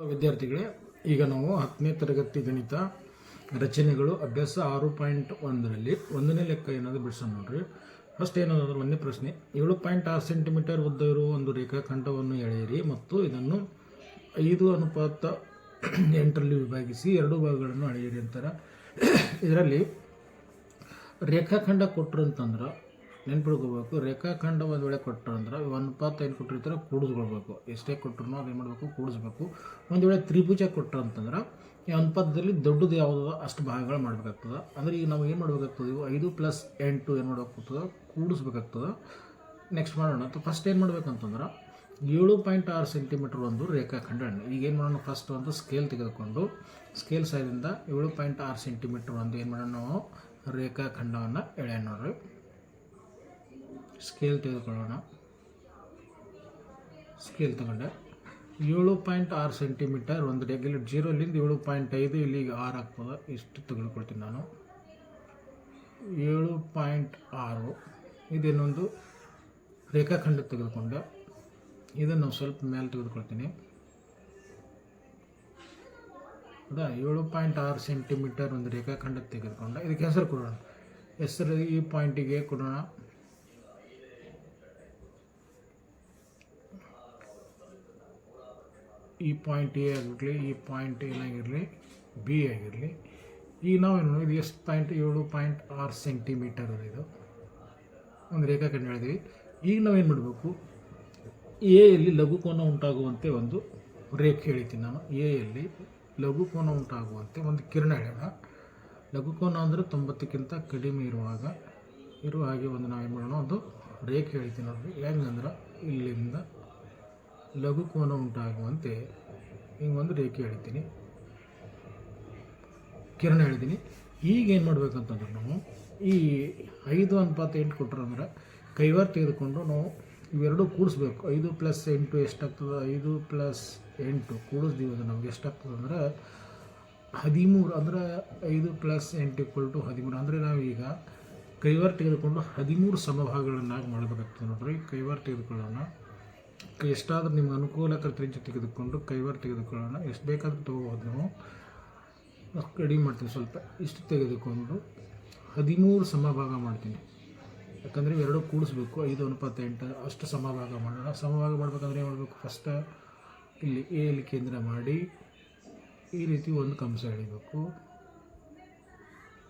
ವಿದ್ಯಾರ್ಥಿಗಳೇ, ಈಗ ನಾವು ಹತ್ತನೇ ತರಗತಿ ಗಣಿತ ರಚನೆಗಳು ಅಭ್ಯಾಸ ಆರು ಪಾಯಿಂಟ್ ಒಂದರಲ್ಲಿ ಒಂದನೇ ಲೆಕ್ಕ ಏನಾದರೂ ಬಿಡಿಸೋಣ ನೋಡ್ರಿ. ಫಸ್ಟ್ ಏನಾದರೂ ಒಂದನೇ ಪ್ರಶ್ನೆ, ಏಳು ಪಾಯಿಂಟ್ ಆರು ಸೆಂಟಿಮೀಟರ್ ಉದ್ದ ಇರುವ ಒಂದು ರೇಖಾಖಂಡವನ್ನು ಎಳೆಯಿರಿ ಮತ್ತು ಇದನ್ನು ಐದು ಅನುಪಾತ ಎಂಟರಲ್ಲಿ ವಿಭಾಗಿಸಿ ಎರಡು ಭಾಗಗಳನ್ನು ಅಳೆಯಿರಿ ಅಂತಾರೆ. ಇದರಲ್ಲಿ ರೇಖಾಖಂಡ ಕೊಟ್ಟರು ಅಂತಂದ್ರೆ ನೆನ್ಪಿಡ್ಕೋಬೇಕು ರೇಖಾಖಂಡ ಒಂದು ವೇಳೆ ಕೊಟ್ಟರು ಅಂದ್ರೆ ಅನುಪಾತ ಏನು ಕೊಟ್ಟಿರ್ತಾರೆ ಕೂಡಿಸ್ಕೊಳ್ಬೇಕು. ಎಷ್ಟೇ ಕೊಟ್ಟರು ಏನು ಮಾಡಬೇಕು? ಕೂಡಿಸ್ಬೇಕು. ಒಂದು ವೇಳೆ ತ್ರಿಭುಜ ಕೊಟ್ಟರು ಅಂತಂದ್ರೆ ಈ ಅನುಪಾತದಲ್ಲಿ ದೊಡ್ಡದು ಯಾವುದೋ ಅಷ್ಟು ಭಾಗಗಳು ಮಾಡಬೇಕಾಗ್ತದೆ. ಅಂದ್ರೆ ಈಗ ನಾವು ಏನು ಮಾಡಬೇಕಾಗ್ತದೆ? ಇವು ಐದು ಪ್ಲಸ್ ಎಂಟು ಏನು ಮಾಡಬೇಕಾಗ್ತದೆ? ಕೂಡಿಸ್ಬೇಕಾಗ್ತದೆ. ನೆಕ್ಸ್ಟ್ ಮಾಡೋಣ. ಅಥವಾ ಫಸ್ಟ್ ಏನು ಮಾಡ್ಬೇಕಂತಂದ್ರೆ ಏಳು ಪಾಯಿಂಟ್ ಆರು ಸೆಂಟಿಮೀಟ್ರ್ ಒಂದು ರೇಖಾಖಂಡ ಈಗ ಏನು ಮಾಡೋಣ ಫಸ್ಟ್ ಒಂದು ಸ್ಕೇಲ್ ತೆಗೆದುಕೊಂಡು ಸ್ಕೇಲ್ ಸೈದಿಂದ ಏಳು ಪಾಯಿಂಟ್ ಆರು ಸೆಂಟಿಮೀಟ್ರ್ ಒಂದು ಏನು ಮಾಡೋಣ ನಾವು? ರೇಖಾಖಂಡವನ್ನು ಎಳೆಯೋಣ ನೋಡ್ರಿ. ಸ್ಕೇಲ್ ತೆಗೆದುಕೊಳ್ಳೋಣ. ಸ್ಕೇಲ್ ತಗೊಂಡೆ. ಏಳು ಪಾಯಿಂಟ್ ಆರು ಸೆಂಟಿಮೀಟರ್ ಒಂದು ರೆಗ್ಯುಲರ್ ಜೀರೋಲಿಂದ ಏಳು ಪಾಯಿಂಟ್ ಐದು ಇಲ್ಲಿಗೆ ಆರು ಹಾಕ್ಬೋದು ಇಷ್ಟು ತೆಗೆದುಕೊಳ್ತೀನಿ ನಾನು. ಏಳು ಪಾಯಿಂಟ್ ಆರು. ಇದೇನೊಂದು ರೇಖಾಖಂಡ ತೆಗೆದುಕೊಂಡೆ. ಇದನ್ನು ಸ್ವಲ್ಪ ಮೇಲೆ ತೆಗೆದುಕೊಳ್ತೀನಿ. ಹೌದಾ ಏಳು ಪಾಯಿಂಟ್ ಆರು ಸೆಂಟಿಮೀಟರ್ ಒಂದು ರೇಖಾಖಂಡ ತೆಗೆದುಕೊಂಡೆ. ಇದಕ್ಕೆ ಹೆಸರು ಕೊಡೋಣ. ಹೆಸರು ಈ ಪಾಯಿಂಟಿಗೆ ಕೊಡೋಣ. ಈ ಪಾಯಿಂಟ್ ಎ ಆಗಿರಲಿ, ಈ ಪಾಯಿಂಟ್ ಏನಾಗಿರಲಿ ಬಿ ಆಗಿರಲಿ. ಈಗ ನಾವೇನು ಇದು ಎಷ್ಟು ಪಾಯಿಂಟ್, ಏಳು ಪಾಯಿಂಟ್ ಆರು ಸೆಂಟಿಮೀಟರ್ ಅದು ಇದು. ಒಂದು ರೇಖಾಖಂಡ ಹೇಳಿದ್ವಿ ಈಗ ನಾವು ಏನು ಮಾಡಬೇಕು? ಎಯಲ್ಲಿ ಲಘುಕೋನ ಉಂಟಾಗುವಂತೆ ಒಂದು ರೇಖೆ ಹೇಳ್ತೀನಿ ನಾನು. ಎಯಲ್ಲಿ ಲಘುಕೋನ ಉಂಟಾಗುವಂತೆ ಒಂದು ಕಿರಣ ಹೇಳೋಣ ಲಘುಕೋನ ಅಂದರೆ ತೊಂಬತ್ತಕ್ಕಿಂತ ಕಡಿಮೆ ಇರುವಾಗ, ಇರುವ ಹಾಗೆ ಒಂದು ನಾವೇನು ಮಾಡೋಣ, ಒಂದು ರೇಖೆ ಹೇಳ್ತೀನಿ ನೋಡ್ರಿ. ಹೆಂಗಂದ್ರೆ ಇಲ್ಲಿಂದ ಲಘುಕೋನ ಉಂಟಾಗುವಂತೆ ಹಿಂಗೆ ಒಂದು ರೇಖೆ ಹೇಳ್ತೀನಿ ಕಿರಣ ಹೇಳಿದ್ದೀನಿ. ಈಗ ಏನು ಮಾಡಬೇಕಂತಂದ್ರೆ ನಾವು ಈ ಐದು ಅನುಪಾತ ಎಂಟು ಕೊಟ್ಟರು ಅಂದ್ರೆ ಕೈವಾರ ತೆಗೆದುಕೊಂಡು ನಾವು ಇವೆರಡು ಕೂಡಿಸ್ಬೇಕು. ಐದು ಪ್ಲಸ್ ಎಂಟು ಎಷ್ಟಾಗ್ತದೆ? ಐದು ಪ್ಲಸ್ ಎಂಟು ಕೂಡಿಸ್ದೀವಿ ಅದು ನಮ್ಗೆ ಎಷ್ಟಾಗ್ತದೆ ಅಂದ್ರೆ ಹದಿಮೂರು ಅಂದ್ರೆ ಐದು ಪ್ಲಸ್ ಎಂಟು ಇಕ್ವಲ್ ಟು ಹದಿಮೂರು. ಅಂದರೆ ನಾವೀಗ ಕೈವಾರ ತೆಗೆದುಕೊಂಡು ಹದಿಮೂರು ಸಮಭಾಗಗಳನ್ನಾಗಿ ಮಾಡಬೇಕಾಗ್ತದೆ ನೋಡ್ರಿ. ಕೈವಾರ ತೆಗೆದುಕೊಳ್ಳೋಣ. ಎಷ್ಟಾದ್ರೂ ನಿಮ್ಗೆ ಅನುಕೂಲಕರ ತ್ರಿಜ್ಯ ತೆಗೆದುಕೊಂಡು ಕೈವಾರ ತೆಗೆದುಕೊಳ್ಳೋಣ. ಎಷ್ಟು ಬೇಕಾದರೂ ತೊಗೋಬೋದು ನಾವು. ರೆಡಿ ಮಾಡ್ತೀನಿ ಸ್ವಲ್ಪ. ಇಷ್ಟು ತೆಗೆದುಕೊಂಡು ಹದಿಮೂರು ಸಮಭಾಗ ಮಾಡ್ತೀನಿ. ಯಾಕಂದರೆ ಎರಡು ಕೂಡಿಸ್ಬೇಕು. ಐದು ಅನುಪಾತ ಎಂಟು, ಅಷ್ಟು ಸಮಭಾಗ ಮಾಡೋಣ. ಸಮಭಾಗ ಮಾಡಬೇಕಂದ್ರೆ ಏನು ಮಾಡಬೇಕು? ಫಸ್ಟ್ ಇಲ್ಲಿ ಎ ಇಲ್ಲಿ ಕೇಂದ್ರ ಮಾಡಿ, ಈ ರೀತಿ ಒಂದು ಕಂಸ ಎಳಿಬೇಕು.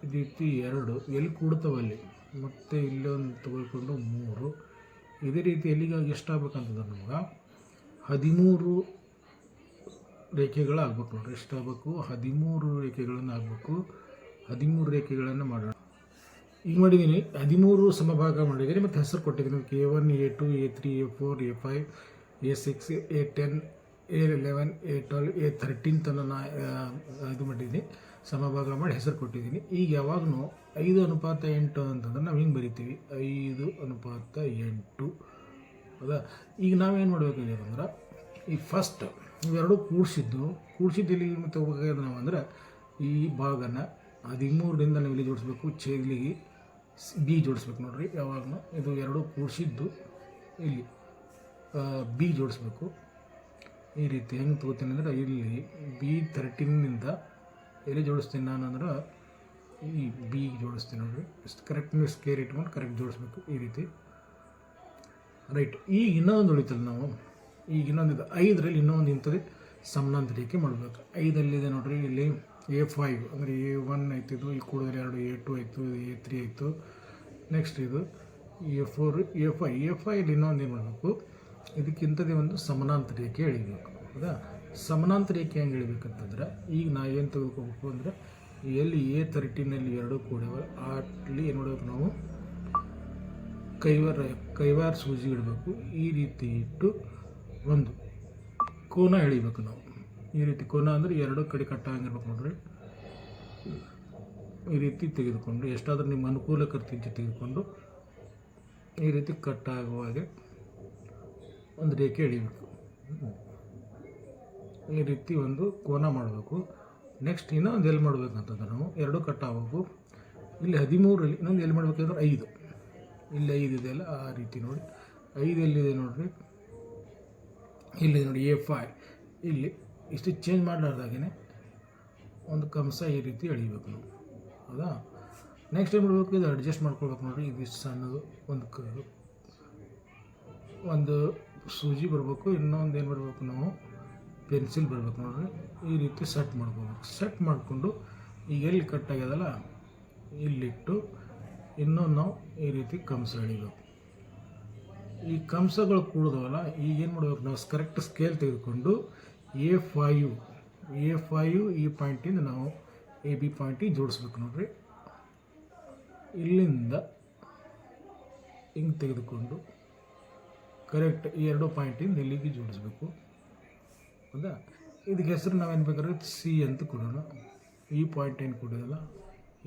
ಈ ರೀತಿ ಎರಡು. ಎಲ್ಲಿ ಕೂಡ್ತಾವಲ್ಲಿ? ಮತ್ತು ಇಲ್ಲೊಂದು ತೊಗೊಳ್ಕೊಂಡು ಮೂರು. ಇದೇ ರೀತಿ ಎಲ್ಲಿಗೆ ಎಷ್ಟಾಗಬೇಕಂತಂದ್ರೆ ನಮ್ಗೆ ಹದಿಮೂರು ರೇಖೆಗಳು ಆಗ್ಬೇಕು ನೋಡ್ರಿ. ಎಷ್ಟಾಗಬೇಕು ಹದಿಮೂರು ರೇಖೆಗಳನ್ನು ಆಗಬೇಕು. ಹದಿಮೂರು ರೇಖೆಗಳನ್ನು ಮಾಡೋಣ. ಈಗ ಮಾಡಿದ್ದೀನಿ ಹದಿಮೂರು ಸಮಭಾಗ ಮಾಡಿದ್ದೀನಿ ಮತ್ತು ಹೆಸರು ಕೊಟ್ಟಿದ್ದೀನಿ K one, A two, A three, A four, A five, A six, A ten, A eleven, A twelve, A thirteen ತನಕ ನಾ ಇದು ಮಾಡಿದ್ದೀನಿ ಸಮಭಾಗ ಮಾಡಿ ಹೆಸರು ಕೊಟ್ಟಿದ್ದೀನಿ. ಈಗ ಯಾವಾಗಲೂ ಐದು ಅನುಪಾತ ಎಂಟು ಅಂತಂದ್ರೆ ನಾವು ಹಿಂಗೆ ಬರಿತೀವಿ? ಐದು ಅನುಪಾತ ಎಂಟು. ಹೌದಾ? ಈಗ ನಾವೇನು ಮಾಡಬೇಕಾಗಿದೆ ಅಂದ್ರೆ, ಈ ಫಸ್ಟ್ ಇವೆರಡು ಕೂಡಿಸಿದ್ದು ಕೂಡಿಸಿದ್ದಿಲ್ಲಿ ತಗೋಬೇಕಾಗಿದೆ ನಾವು ಅಂದ್ರೆ, ಈ ಭಾಗನ ಹದಿಮೂರರಿಂದ ನಾವು ಇಲ್ಲಿ ಜೋಡಿಸ್ಬೇಕು? ಚೇಲಿಗೆ ಬಿ ಜೋಡಿಸ್ಬೇಕು ನೋಡ್ರಿ. ಯಾವಾಗಲೂ ಇದು ಎರಡು ಕೂಡಿಸಿದ್ದು ಇಲ್ಲಿ ಬಿ ಜೋಡಿಸ್ಬೇಕು. ಈ ರೀತಿ ಹೆಂಗೆ ತೊಗೋತೀನಿ ಅಂದ್ರೆ, ಇಲ್ಲಿ ಬಿ ತರ್ಟೀನಿಂದ ಎಲ್ಲಿ ಜೋಡಿಸ್ತೀನಿ ನಾನು ಅಂದ್ರೆ ಈ ಬಿ ಜೋಡಿಸ್ತೀನಿ ನೋಡಿರಿ ಕರೆಕ್ಟ್ ನೀವು ಸ್ಕೇರ್ ಇಟ್ಕೊಂಡು ಕರೆಕ್ಟ್ ಜೋಡಿಸ್ಬೇಕು ಈ ರೀತಿ. ರೈಟ್ ಈಗ ಇನ್ನೊಂದು ಉಳಿತಲ್ಲ ನಾವು. ಈಗ ಇನ್ನೊಂದು ಐದರಲ್ಲಿ ಇನ್ನೊಂದು ಇಂಥದ್ದು ಸಮನಂತ ರೇಖೆ ಮಾಡಬೇಕು. ಐದಲ್ಲಿದೆ ನೋಡಿರಿ, ಇಲ್ಲಿ ಎ ಫೈವ್ ಅಂದರೆ ಎ ಒನ್ ಆಯ್ತಿದ್ದು ಇಲ್ಲಿ ಕೂಡಿದ್ರೆ ಎರಡು ಎ ಟು ಆಯಿತು ಎ ತ್ರೀ ಆಯಿತು. ನೆಕ್ಸ್ಟ್ ಇದು A four A five A file ಇನ್ನೊಂದು ಏನು ಮಾಡಬೇಕು? ಇದಕ್ಕಿಂತದೇ ಒಂದು ಸಮಾನಾಂತರ ರೇಖೆ ಎಳಿಬೇಕು. ಹೌದಾ? ಸಮಾನಾಂತರ ರೇಖೆ ಹೆಂಗೆ ಎಳಿಬೇಕಂತಂದ್ರೆ ಈಗ ನಾವೇನು ಏನು ತೆಗೆದುಕೋಬೇಕು ಅಂದರೆ, ಎಲ್ಲಿ ಎ ತರ್ಟಿನಲ್ಲಿ ಎರಡು ಕೂಡ್ಯಾವ, ಅಲ್ಲಿ ಏನು ಮಾಡಬೇಕು ನಾವು? ಕೈವಾರ ಕೈವಾರ ಸೂಜಿ ಇಡಬೇಕು. ಈ ರೀತಿ ಇಟ್ಟು ಒಂದು ಕೋನ ಎಳಿಬೇಕು ನಾವು. ಈ ರೀತಿ ಕೋನ ಅಂದರೆ ಎರಡು ಕಡೆ ಕಟ್ಟಾಗಿರ್ಬೇಕು ನೋಡ್ರಿ. ಈ ರೀತಿ ತೆಗೆದುಕೊಂಡು, ಎಷ್ಟಾದರೂ ನಿಮ್ಮ ಅನುಕೂಲಕರ ತಿಂಚಿ ತೆಗೆದುಕೊಂಡು, ಈ ರೀತಿ ಕಟ್ಟಾಗುವ ಹಾಗೆ ಒಂದು ರೇಖೆ ಎಳಿಬೇಕು. ಈ ರೀತಿ ಒಂದು ಕೋನ ಮಾಡಬೇಕು. ನೆಕ್ಸ್ಟ್ ಇನ್ನೊಂದು ಎಲ್ಲಿ ಮಾಡಬೇಕಂತಂದ್ರೆ ನಾವು ಎರಡು ಕಟ್ ಆಗಬೇಕು ಇಲ್ಲಿ ಹದಿಮೂರಲ್ಲಿ ಇನ್ನೊಂದು ಎಲ್ಲಿ ಮಾಡಬೇಕಂದ್ರೆ ಐದು. ಇಲ್ಲಿ ಐದು ಇದೆಯಲ್ಲ ಆ ರೀತಿ ನೋಡಿ. ಐದು ಎಲ್ಲಿದೆ ನೋಡಿರಿ? ಇಲ್ಲಿ ನೋಡಿ ಎ ಫೈ ಇಲ್ಲಿ ಇಷ್ಟು ಚೇಂಜ್ ಮಾಡಲಾರ್ದಾಗೇ ಒಂದು ಕಂಸ ಈ ರೀತಿ ಎಳಿಬೇಕು ನಾವು. ಹೌದಾ? ನೆಕ್ಸ್ಟ್ ಏನು ಮಾಡಬೇಕು? ಇದು ಅಡ್ಜಸ್ಟ್ ಮಾಡ್ಕೊಳ್ಬೇಕು ನೋಡಿರಿ. ಇದು ಇಷ್ಟು ಸಣ್ಣದು. ಒಂದು ಕ ಒಂದು ಸೂಜಿ ಬರಬೇಕು. ಇನ್ನೊಂದು ಏನು ಮಾಡಬೇಕು ನಾವು? ಪೆನ್ಸಿಲ್ ಬರಬೇಕು ನೋಡ್ರಿ ಈ ರೀತಿ ಸೆಟ್ ಮಾಡ್ಕೋಬೇಕು. ಸೆಟ್ ಮಾಡಿಕೊಂಡು ಈಗ ಎಲ್ಲಿ ಕಟ್ ಆಗ್ಯದಲ್ಲ, ಇಲ್ಲಿಟ್ಟು ಇನ್ನೂ ನಾವು ಈ ರೀತಿ ಕಂಸ ಎಳಿಬೇಕು. ಈ ಕಂಸಗಳು ಕೂಡಿದವಲ್ಲ, ಈಗ ಏನು ಮಾಡ್ಬೇಕು ನಾವು ಕರೆಕ್ಟ್ ಸ್ಕೇಲ್ ತೆಗೆದುಕೊಂಡು ಎ ಫೈವ್ ಎ ಫೈವ್ ಈ ಪಾಯಿಂಟಿಂದ ನಾವು ಎ ಬಿ ಪಾಯಿಂಟಿಗೆ ಜೋಡಿಸ್ಬೇಕು ನೋಡ್ರಿ. ಇಲ್ಲಿಂದ ಹಿಂಗೆ ತೆಗೆದುಕೊಂಡು ಕರೆಕ್ಟ್ ಈ ಎರಡು ಪಾಯಿಂಟಿಂದ ಇಲ್ಲಿಗೆ ಜೋಡಿಸ್ಬೇಕು. ಹೌದಾ ಇದಕ್ಕೆ ಹೆಸರು ನಾವೇನು ಬೇಕಾದ್ರೆ ಸಿ ಅಂತ ಕೊಡೋಣ. ಈ ಪಾಯಿಂಟ್ ಏನು ಕೊಡೋದಲ್ಲ,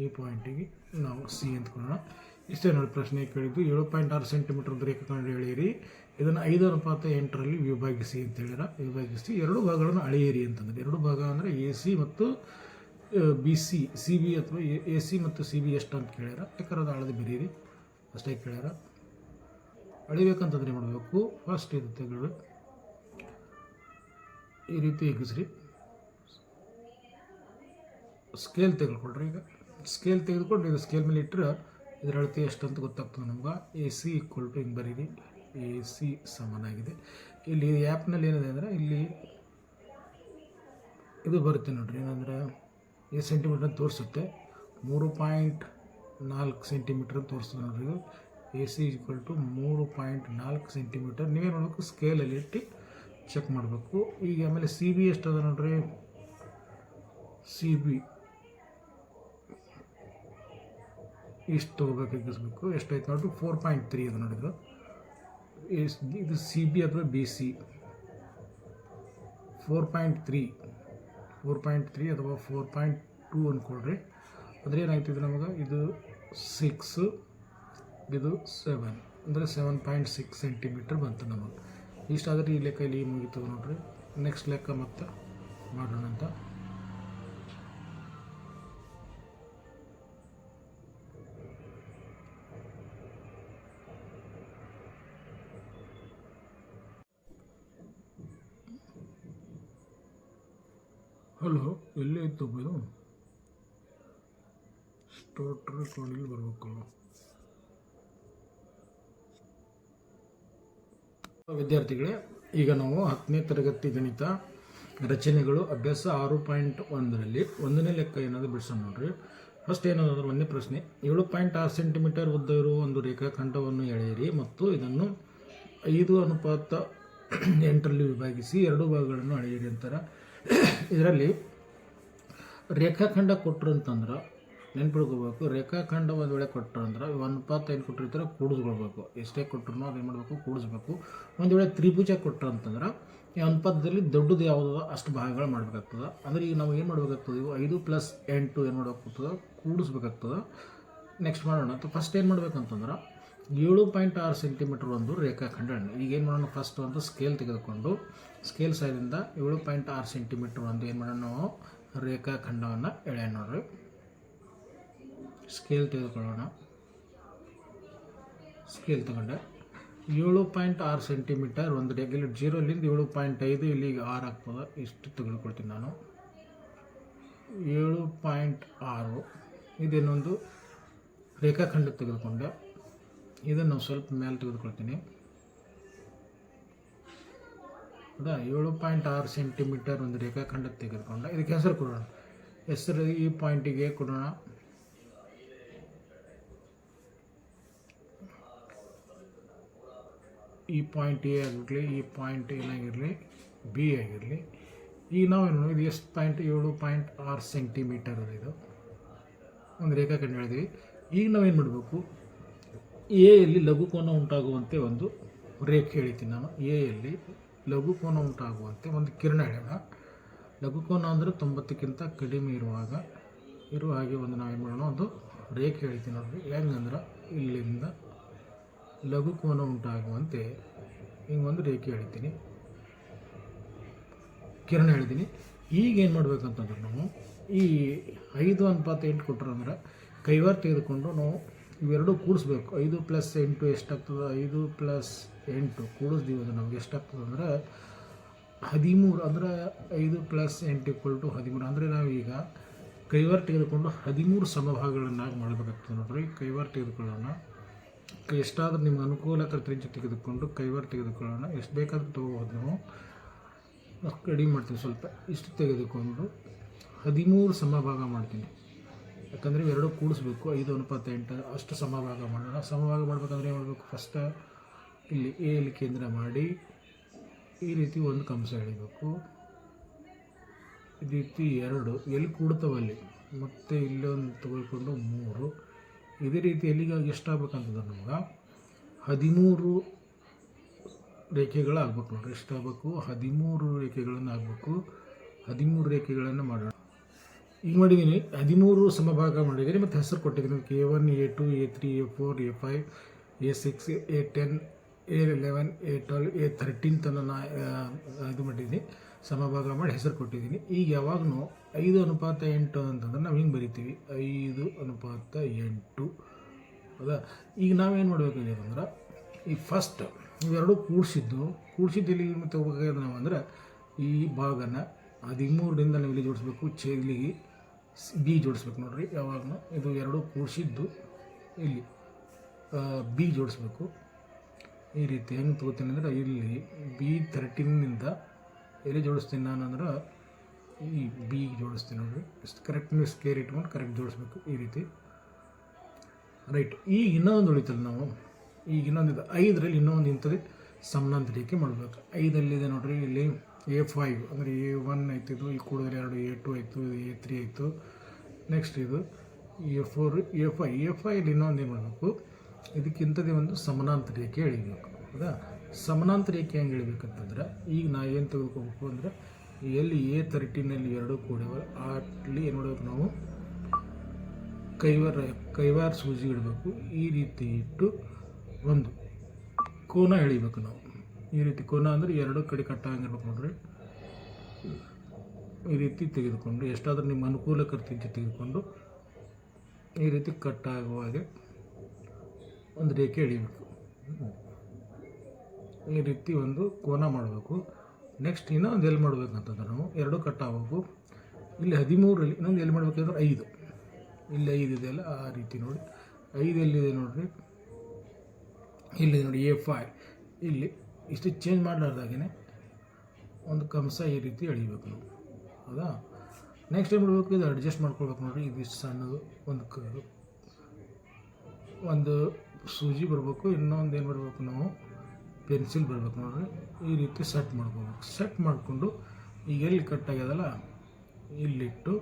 ಈ ಪಾಯಿಂಟಿಗೆ ನಾವು ಸಿ ಅಂತ ಕೊಡೋಣ. ಇಷ್ಟೇ ನೋಡಿ ಪ್ರಶ್ನೆ ಕೇಳಿದ್ದು, ಏಳು ಪಾಯಿಂಟ್ ಆರು ಸೆಂಟಿಮೀಟರ್ ರೇಖಾಖಂಡ ಎಳೆಯಿರಿ. ಇದನ್ನು ಐದು ಅನುಪಾತ ಎಂಟರಲ್ಲಿ ವಿಭಾಗಿಸಿ ಅಂತ ಹೇಳ್ಯಾರ. ವಿಭಾಗಿಸಿ ಎರಡು ಭಾಗಗಳನ್ನು ಅಳೆಯಿರಿ ಅಂತಂದರೆ, ಎರಡು ಭಾಗ ಅಂದರೆ ಎ ಸಿ ಮತ್ತು ಬಿ ಸಿ ಸಿ ಬಿ ಅಥವಾ ಎ ಸಿ ಮತ್ತು ಸಿ ಬಿ ಎಷ್ಟು ಅಂತ ಕೇಳ್ಯಾರ. ಯಾಕಂದ್ರೆ ಅದು ಅಳದು ಬಿರೀರಿ ಅಷ್ಟೇ ಕೇಳ್ಯಾರ. ಅಳಿಬೇಕಂತಂದ್ರೆ ಮಾಡಬೇಕು? ಫಸ್ಟ್ ಇದು ತೆಗೆದು ಈ ರೀತಿ ಎಗ್ಗಿಸ್ರಿ ಸ್ಕೇಲ್ ತೆಗೆದುಕೊಳ್ರಿ ಈಗ. ಸ್ಕೇಲ್ ತೆಗೆದುಕೊಂಡು ಇದು ಸ್ಕೇಲ್ ಮೇಲೆ ಇಟ್ಟರೆ ಇದರ ಅಳತೆ ಎಷ್ಟು ಅಂತ ಗೊತ್ತಾಗ್ತದೆ ನಮ್ಗೆ? ಎ ಸಿ ಈಕ್ವಲ್ ಟು ಹಿಂಗೆ ಬರೀರಿ. ಎ ಸಿ ಸಮನಾಗಿದೆ. ಇಲ್ಲಿ ಆ್ಯಪ್ನಲ್ಲಿ ಏನಿದೆ ಅಂದರೆ ಇಲ್ಲಿ ಇದು ಬರುತ್ತೆ ನೋಡ್ರಿ. ಏನಂದ್ರೆ ಎ ಸೆಂಟಿಮೀಟ್ರ್ ತೋರಿಸುತ್ತೆ. ಮೂರು ಪಾಯಿಂಟ್ ನಾಲ್ಕು ಸೆಂಟಿಮೀಟ್ರ್ ಅಂತ ತೋರಿಸ್ತದೆ ನೋಡ್ರಿ ಇದು. ಎ ಸಿ ಈಕ್ವಲ್ ಟು ಮೂರು ಪಾಯಿಂಟ್ ನಾಲ್ಕು ಸೆಂಟಿಮೀಟರ್ ನೀವೇ ನೋಡಬೇಕು ಸ್ಕೇಲಲ್ಲಿ ಇಟ್ಟು ಚೆಕ್ ಮಾಡಬೇಕು. ಈಗ ಆಮೇಲೆ ಸಿ ಬಿ ಎಷ್ಟು ಅದ ನೋಡ್ರಿ? ಸಿ ಬಿ ಇಷ್ಟು ತೊಗೋಬೇಕು, ಎಗ್ಗಿಸ್ಬೇಕು? ಎಷ್ಟಾಯ್ತು ನೋಡ್ರಿ? ಫೋರ್ ಪಾಯಿಂಟ್ ತ್ರೀ ಅದು ನೋಡಿದ್ರು ಇದು. ಸಿ ಬಿ ಅಥವಾ B C four point three four point three ಅಥವಾ ಫೋರ್ ಪಾಯಿಂಟ್ ಟೂ ಅಂದ್ಕೊಳ್ರಿ ಅಂದರೆ ಏನಾಯ್ತು ಇದು ನಮಗೆ? ಇದು ಸಿಕ್ಸು ಇದು ಸೆವೆನ್ ಅಂದರೆ ಸೆವೆನ್ ಪಾಯಿಂಟ್ ಸಿಕ್ಸ್ ಸೆಂಟಿಮೀಟರ್ ಬಂತು ನಮಗೆ. ಇಷ್ಟಾದರೆ ಈ ಲೆಕ್ಕ ಇಲ್ಲಿ ಮುಗಿತು ನೋಡ್ರಿ. ನೆಕ್ಸ್ಟ್ ಲೆಕ್ಕ ಮತ್ತೆ ಮಾಡೋಣ ಅಂತ. ಹಲೋ ಎಲ್ಲೇ ಇತ್ತು ಇದು ಸ್ಟೋಟ್ರ್ ಕೊಡಲಿ ಬರಬೇಕು ವಿದ್ಯಾರ್ಥಿಗಳೇ, ಈಗ ನಾವು ಹತ್ತನೇ ತರಗತಿ ಗಣಿತ ರಚನೆಗಳು ಅಭ್ಯಾಸ ಆರು ಪಾಯಿಂಟ್ ಒಂದರಲ್ಲಿ ಒಂದನೇ ಲೆಕ್ಕ ಏನಾದರೂ ಬಿಡಿಸೋಣ ನೋಡ್ರಿ. ಫಸ್ಟ್ ಏನಾದರೂ ಒಂದನೇ ಪ್ರಶ್ನೆ. ಏಳು ಪಾಯಿಂಟ್ ಆರು ಸೆಂಟಿಮೀಟರ್ ಉದ್ದ ಇರುವ ಒಂದು ರೇಖಾಖಂಡವನ್ನು ಎಳೆಯಿರಿ ಮತ್ತು ಇದನ್ನು ಐದು ಅನುಪಾತ ಎಂಟರಲ್ಲಿ ವಿಭಾಗಿಸಿ ಎರಡು ಭಾಗಗಳನ್ನು ಅಳೆಯಿರಿ ಅಂತಾರೆ. ಇದರಲ್ಲಿ ರೇಖಾಖಂಡ ಕೊಟ್ಟರು ಅಂತಂದ್ರೆ ನೆನ್ಪಿಡ್ಕೋಬೇಕು. ರೇಖಾಖಂಡ ಒಂದು ವೇಳೆ ಕೊಟ್ಟರು ಅಂದ್ರೆ ಒಂದು ಇಪ್ಪತ್ತೈದು ಕೊಟ್ಟಿರ್ತಾರೆ ಕೂಡಿಸ್ಕೊಳ್ಬೇಕು. ಎಷ್ಟೇ ಕೊಟ್ಟರು ಅದೇನು ಮಾಡಬೇಕು? ಕೂಡಿಸ್ಬೇಕು. ಒಂದು ವೇಳೆ ತ್ರಿಭುಜ ಕೊಟ್ಟರು ಅಂತಂದ್ರೆ ಈ ಅನುಪಾತದಲ್ಲಿ ದೊಡ್ಡದು ಯಾವುದೋ ಅಷ್ಟು ಭಾಗಗಳು ಮಾಡಬೇಕಾಗ್ತದೆ. ಅಂದರೆ ಈಗ ನಾವು ಏನು ಮಾಡಬೇಕಾಗ್ತದೆ? ಇವು ಐದು ಪ್ಲಸ್ ಎಂಟು ಏನು ಮಾಡಬೇಕಾಗ್ತದೆ? ಕೂಡಿಸ್ಬೇಕಾಗ್ತದೆ. ನೆಕ್ಸ್ಟ್ ಮಾಡೋಣ. ಅಥವಾ ಫಸ್ಟ್ ಏನು ಮಾಡಬೇಕಂತಂದ್ರೆ ಏಳು ಪಾಯಿಂಟ್ ಆರು ಸೆಂಟಿಮೀಟರ್ ಒಂದು ರೇಖಾಖಂಡ ಈಗ ಏನು ಮಾಡೋಣ ಫಸ್ಟ್ ಒಂದು ಸ್ಕೇಲ್ ತೆಗೆದುಕೊಂಡು ಸ್ಕೇಲ್ ಸೈಡಿಂದ ಏಳು ಪಾಯಿಂಟ್ ಆರು ಸೆಂಟಿಮೀಟರ್ ಒಂದು ಏನು ಮಾಡೋಣ ನಾವು? ರೇಖಾಖಂಡವನ್ನು ಎಳೆಯೋಣ ನೋಡ್ರಿ. ಸ್ಕೇಲ್ ತೆಗೆದುಕೊಳ್ಳೋಣ. ಸ್ಕೇಲ್ ತಗೊಂಡೆ. ಏಳು ಪಾಯಿಂಟ್ ಆರು ಸೆಂಟಿಮೀಟರ್ ಒಂದು ಇಲ್ಲಿ ಜೀರೋಲಿಂದ ಏಳು ಪಾಯಿಂಟ್ ಐದು ಇಲ್ಲಿಗೆ ಆರು ಆಗ್ತದೆ. ಇಷ್ಟು ತೆಗೆದುಕೊಳ್ತೀನಿ ನಾನು. ಏಳು ಪಾಯಿಂಟ್ ಆರು. ಇದೇನೊಂದು ರೇಖಾಖಂಡ ತೆಗೆದುಕೊಂಡೆ. ಇದನ್ನು ಸ್ವಲ್ಪ ಮೇಲೆ ತೆಗೆದುಕೊಳ್ತೀನಿ. ಹೌದಾ ಏಳು ಪಾಯಿಂಟ್ ಆರು ಸೆಂಟಿಮೀಟರ್ ಒಂದು ರೇಖಾಖಂಡ ತೆಗೆದುಕೊಂಡೆ. ಇದಕ್ಕೆ ಹೆಸರು ಕೊಡೋಣ. ಹೆಸರು ಈ ಪಾಯಿಂಟಿಗೆ ಕೊಡೋಣ. ಈ ಪಾಯಿಂಟ್ ಎ ಆಗಿರಲಿ, ಈ ಪಾಯಿಂಟ್ ಏನಾಗಿರಲಿ ಬಿ ಆಗಿರಲಿ, ಈಗ ನಾವೇನು ಇದು ಎಷ್ಟು ಪಾಯಿಂಟ್, ಏಳು ಪಾಯಿಂಟ್ ಆರು ಸೆಂಟಿಮೀಟರ್ ಇದು? ಒಂದು ರೇಖಾಖಂಡ ಹೇಳಿದ್ವಿ. ಈಗ ನಾವೇನು ಮಾಡಬೇಕು? ಎ ಯಲ್ಲಿ ಲಘುಕೋನ ಉಂಟಾಗುವಂತೆ ಒಂದು ರೇಖೆ ಹೇಳ್ತೀನಿ ನಾನು. ಎ ಯಲ್ಲಿ ಲಘುಕೋನ ಉಂಟಾಗುವಂತೆ ಒಂದು ಕಿರಣ ಹೇಳೋಣ ಲಘುಕೋನ ಅಂದರೆ ತೊಂಬತ್ತಕ್ಕಿಂತ ಕಡಿಮೆ ಇರುವಾಗ, ಇರುವ ಹಾಗೆ ಒಂದು ನಾವೇನು ಮಾಡೋಣ, ಒಂದು ರೇಖೆ ಹೇಳ್ತೀನಿ ನೋಡಿರಿ. ಹೆಂಗಂದ್ರೆ ಇಲ್ಲಿಂದ ಲಘುಕೋನ ಉಂಟಾಗುವಂತೆ ಹಿಂಗೆ ಒಂದು ರೇಖೆ ಹೇಳ್ತೀನಿ ಕಿರಣ ಹೇಳಿದ್ದೀನಿ. ಈಗ ಏನು ಮಾಡಬೇಕಂತಂದ್ರೆ ನಾವು ಈ ಐದು ಅನುಪಾತ ಎಂಟು ಕೊಟ್ಟರು ಅಂದ್ರೆ ಕೈವಾರ ತೆಗೆದುಕೊಂಡು ನಾವು ಇವೆರಡು ಕೂಡಿಸ್ಬೇಕು. ಐದು ಪ್ಲಸ್ ಎಂಟು ಎಷ್ಟಾಗ್ತದೆ? ಐದು ಪ್ಲಸ್ ಎಂಟು ಕೂಡಿಸ್ದೀವಿ ಅದು ನಮ್ಗೆ ಎಷ್ಟಾಗ್ತದೆ ಅಂದ್ರೆ ಹದಿಮೂರು ಅಂದರೆ ಐದು ಪ್ಲಸ್ ಎಂಟು ಇಕ್ವಲ್ ಟು ಹದಿಮೂರು. ಅಂದರೆ ನಾವೀಗ ಕೈವಾರ ತೆಗೆದುಕೊಂಡು ಹದಿಮೂರು ಸಮಭಾಗಗಳನ್ನಾಗಿ ಮಾಡಬೇಕಾಗ್ತದೆ ನೋಡ್ರಿ. ಕೈವಾರ ತೆಗೆದುಕೊಳ್ಳೋಣ. ಎಷ್ಟಾದರೂ ನಿಮ್ಮ ಅನುಕೂಲಕರ ತ್ರಿಜ್ಯ ತೆಗೆದುಕೊಂಡು ಕೈವಾರ ತೆಗೆದುಕೊಳ್ಳೋಣ. ಎಷ್ಟು ಬೇಕಾದರೂ ತೊಗೋಬೋದು ನಾವು ರೆಡಿ ಮಾಡ್ತೀನಿ ಸ್ವಲ್ಪ. ಇಷ್ಟು ತೆಗೆದುಕೊಂಡು ಹದಿಮೂರು ಸಮಭಾಗ ಮಾಡ್ತೀನಿ. ಯಾಕಂದರೆ ಎರಡು ಕೂಡಿಸ್ಬೇಕು. ಐದು ಅನುಪಾತ ಎಂಟು, ಅಷ್ಟು ಸಮಭಾಗ ಮಾಡೋಣ. ಸಮಭಾಗ ಮಾಡಬೇಕಂದ್ರೆ ಏನು ಮಾಡಬೇಕು? ಫಸ್ಟ್ ಇಲ್ಲಿ ಎ ಇಲ್ಲಿ ಕೇಂದ್ರ ಮಾಡಿ ಈ ರೀತಿ ಒಂದು ಕಂಸ ಎಳಿಬೇಕು. ಈ ರೀತಿ ಎರಡು. ಎಲ್ಲಿ ಕೂಡ್ತಾವಲ್ಲಿ? ಮತ್ತು ಇಲ್ಲೊಂದು ತೊಗೊಳ್ಕೊಂಡು ಮೂರು. ಇದೇ ರೀತಿ ಎಲ್ಲಿಗಾಗಿ ಎಷ್ಟಾಗಬೇಕಂತಂದ್ರೆ ನಮ್ಗೆ ಹದಿಮೂರು ರೇಖೆಗಳು ಆಗ್ಬೇಕು ನೋಡ್ರಿ. ಎಷ್ಟಾಗಬೇಕು? ಹದಿಮೂರು ರೇಖೆಗಳನ್ನು ಆಗಬೇಕು ಹದಿಮೂರು ರೇಖೆಗಳನ್ನು ಮಾಡೋಣ. ಈಗ ಮಾಡಿದ್ದೀನಿ ಹದಿಮೂರು ಸಮಭಾಗ ಮಾಡಿದ್ದೀನಿ ಮತ್ತು ಹೆಸರು ಕೊಟ್ಟಿದ್ದೀನಿ. K one, A two, A three, A four, A five, A six, A ten, A eleven, A twelve, A thirteen ತನಕ ನಾ ಇದು ಮಾಡಿದ್ದೀನಿ ಸಮಭಾಗ ಮಾಡಿ ಹೆಸರು ಕೊಟ್ಟಿದ್ದೀನಿ ಈಗ ಯಾವಾಗಲೂ ಐದು ಅನುಪಾತ ಎಂಟು ಅಂತಂದ್ರೆ ನಾವು ಹಿಂಗೆ ಬರಿತೀವಿ. ಐದು ಅನುಪಾತ ಎಂಟು. ಹೌದಾ? ಈಗ ನಾವೇನು ಮಾಡಬೇಕಾಗಿದೆ ಅಂದ್ರೆ ಈ ಫಸ್ಟ್ ಇವೆರಡು ಕೂಡಿಸಿದ್ದು. ಕೂಡಿಸಿದ್ದು ಇಲ್ಲಿ ಮತ್ತೆ ಹೋಗ್ಬೇಕಾದ್ರೆ ನಾವು ಅಂದ್ರೆ ಈ ಭಾಗನ ಹದಿಮೂರರಿಂದ ನಾವು ಇಲ್ಲಿ ಜೋಡಿಸ್ಬೇಕು? ಚೆ ಇಲ್ಲಿಗೆ ಬಿ ಜೋಡಿಸ್ಬೇಕು ನೋಡ್ರಿ. ಯಾವಾಗ ಇದು ಎರಡು ಕೂಡಿಸಿದ್ದು ಇಲ್ಲಿ. ಬಿ ಜೋಡಿಸ್ಬೇಕು. ಈ ರೀತಿ ಹೆಂಗೆ ತಗೋತೀನಿ ಅಂದ್ರೆ ಇಲ್ಲಿ ಬಿ ತರ್ಟೀನಿಂದ ಎಲ್ಲಿ ಜೋಡಿಸ್ತೀನಿ ನಾನು ಅಂದ್ರೆ ಈ ಬಿ ಜೋಡಿಸ್ತೀನಿ ನೋಡಿರಿ. ಇಷ್ಟು ಕರೆಕ್ಟ್ ಸ್ಕೇರ್ ಇಟ್ಕೊಂಡು ಕರೆಕ್ಟ್ ಜೋಡಿಸ್ಬೇಕು ಈ ರೀತಿ. ರೈಟ್ ಈಗ ಇನ್ನೊಂದು ಉಳಿತಲ್ಲ ನಾವು. ಈಗ ಇನ್ನೊಂದು ಇದೆ ಐದರಲ್ಲಿ ಇನ್ನೊಂದು ಇಂಥದ್ದು ರೇಖೆ ಮಾಡಬೇಕು. ಐದಲ್ಲಿದೆ ನೋಡಿರಿ, ಇಲ್ಲಿ ಎ ಫೈವ್ ಅಂದರೆ ಎ ಒನ್ ಆಯ್ತು ಇದು ಈ ಕೂಡಿದ್ರೆ ಎರಡು ಎ ಟು ಆಯಿತು ಎ ತ್ರೀ ಆಯಿತು. ನೆಕ್ಸ್ಟ್ ಇದು A four A five A ಫೈಲಿ ಇನ್ನೊಂದು ಏನು ಮಾಡಬೇಕು? ಇದಕ್ಕಿಂತದೇ ಒಂದು ಸಮನಾಂತ ರೇಖೆ ಎಳಿಬೇಕು. ಹೌದಾ? ಸಮಾನಾಂತರ ರೇಖೆ ಹೆಂಗೆ ಎಳಿಬೇಕಂತಂದ್ರೆ, ಈಗ ನಾ ಏನು ತೆಗೆದುಕೋಬೇಕು ಅಂದರೆ ಎಲ್ಲಿ ಎ ತರ್ಟೀನಲ್ಲಿ ಎರಡು ಕೂಡವ, ಅಲ್ಲಿ ಏನು ಮಾಡಬೇಕು ನಾವು? ಕೈವಾರ ಕೈವಾರ ಸೂಜಿ ಇಡಬೇಕು. ಈ ರೀತಿ ಇಟ್ಟು ಒಂದು ಕೋನ ಎಳಿಬೇಕು ನಾವು. ಈ ರೀತಿ ಕೋನ ಅಂದರೆ ಎರಡು ಕಡೆ ಕಟ್ಟಾಗಿರ್ಬೇಕು ನೋಡ್ರಿ. ಈ ರೀತಿ ತೆಗೆದುಕೊಂಡು, ಎಷ್ಟಾದರೂ ನಿಮ್ಮ ಅನುಕೂಲಕರ ತಿಂಚಿ ತೆಗೆದುಕೊಂಡು ಈ ರೀತಿ ಕಟ್ಟಾಗುವ ಹಾಗೆ ಒಂದು ರೇಖೆ ಎಳಿಬೇಕು. ಈ ರೀತಿ ಒಂದು ಕೋನ ಮಾಡಬೇಕು. ನೆಕ್ಸ್ಟ್ ಇನ್ನೊಂದು ಎಲ್ಲಿ ಮಾಡಬೇಕಂತಂದ್ರೆ ನಾವು ಎರಡು ಕಟ್ಟಾಗಬೇಕು ಇಲ್ಲಿ ಹದಿಮೂರರಲ್ಲಿ ಇನ್ನೊಂದು ಎಲ್ಲಿ ಮಾಡಬೇಕಂದ್ರೆ ಐದು. ಇಲ್ಲಿ ಐದು ಇದೆಯಲ್ಲ ಆ ರೀತಿ ನೋಡಿ. ಐದು ಎಲ್ಲಿದೆ ನೋಡಿರಿ? ಇಲ್ಲಿ ನೋಡಿ ಎ ಫೈ ಇಲ್ಲಿ ಇಷ್ಟು ಚೇಂಜ್ ಮಾಡಲಾರ್ದಾಗೆ ಒಂದು ಕಂಸ ಈ ರೀತಿ ಎಳಿಬೇಕು ನಾವು. ಹೌದಾ? ನೆಕ್ಸ್ಟ್ ಏನು ಮಾಡಬೇಕು? ಇದು ಅಡ್ಜಸ್ಟ್ ಮಾಡ್ಕೊಳ್ಬೇಕು ನೋಡಿರಿ. ಇದು ಇಷ್ಟು ಸಣ್ಣದು, ಒಂದು ಕ ಒಂದು ಸೂಜಿ ಬರಬೇಕು. ಇನ್ನೊಂದು ಏನು ಮಾಡಬೇಕು ನಾವು? ಪೆನ್ಸಿಲ್ ಬರಬೇಕು ನೋಡ್ರಿ. ಈ ರೀತಿ ಸೆಟ್ ಮಾಡ್ಕೋಬೇಕು. ಸೆಟ್ ಮಾಡಿಕೊಂಡು ಈಗ ಎಲ್ಲಿ ಕಟ್ ಆಗ್ಯದಲ್ಲ, ಇಲ್ಲಿಟ್ಟು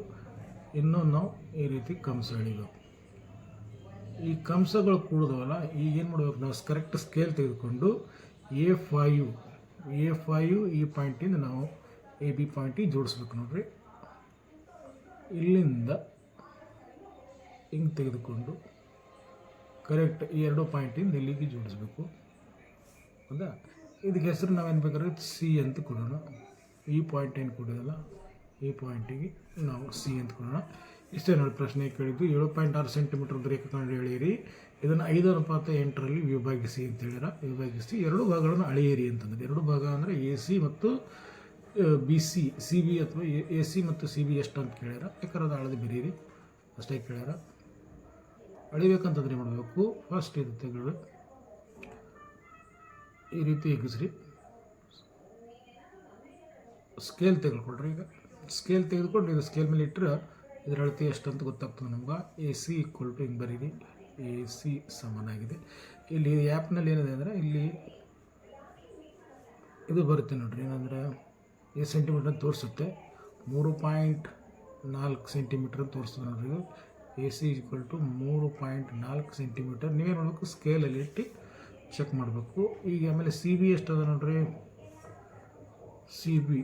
ಇನ್ನೂ ನಾವು ಈ ರೀತಿ ಕಂಸ ಎಳಿಬೇಕು. ಈ ಕಂಸಗಳು ಕೂಡಿದವಲ್ಲ, ಈಗ ಏನು ಮಾಡ್ಬೇಕು ನಾವು ಕರೆಕ್ಟ್ ಸ್ಕೇಲ್ ತೆಗೆದುಕೊಂಡು ಎ ಫೈವ್ ಎ ಫೈವ್ ಈ ಪಾಯಿಂಟಿಂದ ನಾವು ಎ ಬಿ ಪಾಯಿಂಟಿಗೆ ಜೋಡಿಸ್ಬೇಕು ನೋಡ್ರಿ. ಇಲ್ಲಿಂದ ಹಿಂಗೆ ತೆಗೆದುಕೊಂಡು ಕರೆಕ್ಟ್ ಎರಡು ಪಾಯಿಂಟಿಂದ ಇಲ್ಲಿಗೆ ಜೋಡಿಸ್ಬೇಕು. ಹೌದಾ ಇದಕ್ಕೆ ಹೆಸರು ನಾವೇನು ಬೇಕಾದ್ರೆ ಸಿ ಅಂತ ಕೊಡೋಣ. ಈ ಪಾಯಿಂಟ್ ಏನು ಕೊಡೋದಲ್ಲ, ಈ ಪಾಯಿಂಟಿಗೆ ನಾವು ಸಿ ಅಂತ ಕೊಡೋಣ. ಇಷ್ಟೇ ನೋಡಿ ಪ್ರಶ್ನೆ ಕೇಳಿದ್ದು, ಏಳು ಪಾಯಿಂಟ್ ಆರು ಸೆಂಟಿಮೀಟರ್ ರೇಖೆ ಕಂಡು ಹೇಳಿರಿ ಇದನ್ನು ಐದು ಅನುಪಾತ ಎಂಟರಲ್ಲಿ ವಿಭಾಗಿಸಿ ಅಂತ ಹೇಳಿರ ವಿಭಾಗಿಸಿ ಎರಡು ಭಾಗಗಳನ್ನು ಅಳೆಯಿರಿ ಅಂತಂದರೆ, ಎರಡು ಭಾಗ ಅಂದರೆ ಎ ಸಿ ಮತ್ತು ಬಿ ಸಿ ಸಿ ಬಿ ಅಥವಾ ಎ ಸಿ ಮತ್ತು ಸಿ ಬಿ ಎಷ್ಟು ಅಂತ ಕೇಳ್ಯಾರ. ಯಾಕಂದ್ರೆ ಅದು ಅಳದು ಬರೀರಿ ಅಷ್ಟೇ ಕೇಳ್ಯಾರ. ಅಳಿಬೇಕಂತಂದ್ರೆ ಏನು ಮಾಡಬೇಕು? ಫಸ್ಟ್ ಇದು ತೆಗೆದು ಈ ರೀತಿ ಎಗ್ಗಿಸ್ರಿ ಸ್ಕೇಲ್ ತೆಗೆದುಕೊಳ್ರಿ ಈಗ. ಸ್ಕೇಲ್ ತೆಗೆದುಕೊಂಡು ಇದು ಸ್ಕೇಲ್ ಮೇಲೆ ಇಟ್ಟರೆ ಇದರ ಅಳತೆ ಎಷ್ಟು ಅಂತ ಗೊತ್ತಾಗ್ತದೆ ನಮ್ಗೆ? ಎ ಸಿ ಈಕ್ವಲ್ ಟು ಹಿಂಗೆ ಬರೀರಿ. ಎ ಸಿ ಸಮನಾಗಿದೆ ಇಲ್ಲಿ ಆ್ಯಪ್ನಲ್ಲಿ ಏನಿದೆ ಅಂದರೆ ಇಲ್ಲಿ ಇದು ಬರುತ್ತೆ ನೋಡ್ರಿ. ಏನಂದ್ರೆ ಎ ಸೆಂಟಿಮೀಟ್ರ್ ಅಂತ ತೋರಿಸುತ್ತೆ. ಮೂರು ಪಾಯಿಂಟ್ ನಾಲ್ಕು ಸೆಂಟಿಮೀಟರ್ ಅಂತ ತೋರಿಸ್ತದೆ ನೋಡ್ರಿ. ಎ ಸಿ ಈಕ್ವಲ್ ಟು ಮೂರು ಪಾಯಿಂಟ್ ನಾಲ್ಕು ಸೆಂಟಿಮೀಟರ್ ನೀವೇನು ನೋಡಬೇಕು ಸ್ಕೇಲಲ್ಲಿ ಇಟ್ಟು ಚೆಕ್ ಮಾಡಬೇಕು. ಈಗ ಆಮೇಲೆ ಸಿ ಬಿ ಎಷ್ಟದ ನೋಡ್ರಿ? ಸಿ ಬಿ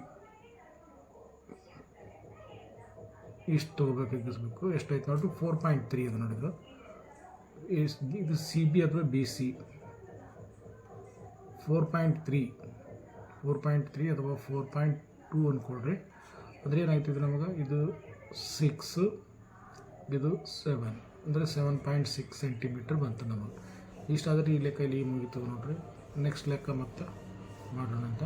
ಇಷ್ಟು ತೊಗೋಬೇಕು, ಎಗ್ಗಿಸ್ಬೇಕು? ಎಷ್ಟಾಯ್ತು ನೋಡ್ರಿ? ಫೋರ್ ಪಾಯಿಂಟ್ ತ್ರೀ ಅದು ನೋಡಿದ್ರು ಇದು. ಸಿ ಬಿ ಅಥವಾ B C four point three four point three ಅಥವಾ ಫೋರ್ ಪಾಯಿಂಟ್ ಟೂ ಅಂದ್ಕೊಳ್ರಿ ಅಂದರೆ ಏನಾಯ್ತು ಇದು ನಮಗೆ? ಇದು ಸಿಕ್ಸು ಇದು ಸೆವೆನ್ ಅಂದರೆ ಸೆವೆನ್ ಪಾಯಿಂಟ್ ಸಿಕ್ಸ್ ಸೆಂಟಿಮೀಟರ್ ಬಂತು ನಮಗೆ. ಇಷ್ಟಾದರೆ ಈ ಲೆಕ್ಕ ಇಲ್ಲಿ ಮುಗಿತು ನೋಡ್ರಿ. ನೆಕ್ಸ್ಟ್ ಲೆಕ್ಕ ಮತ್ತೆ ಮಾಡೋಣ ಅಂತ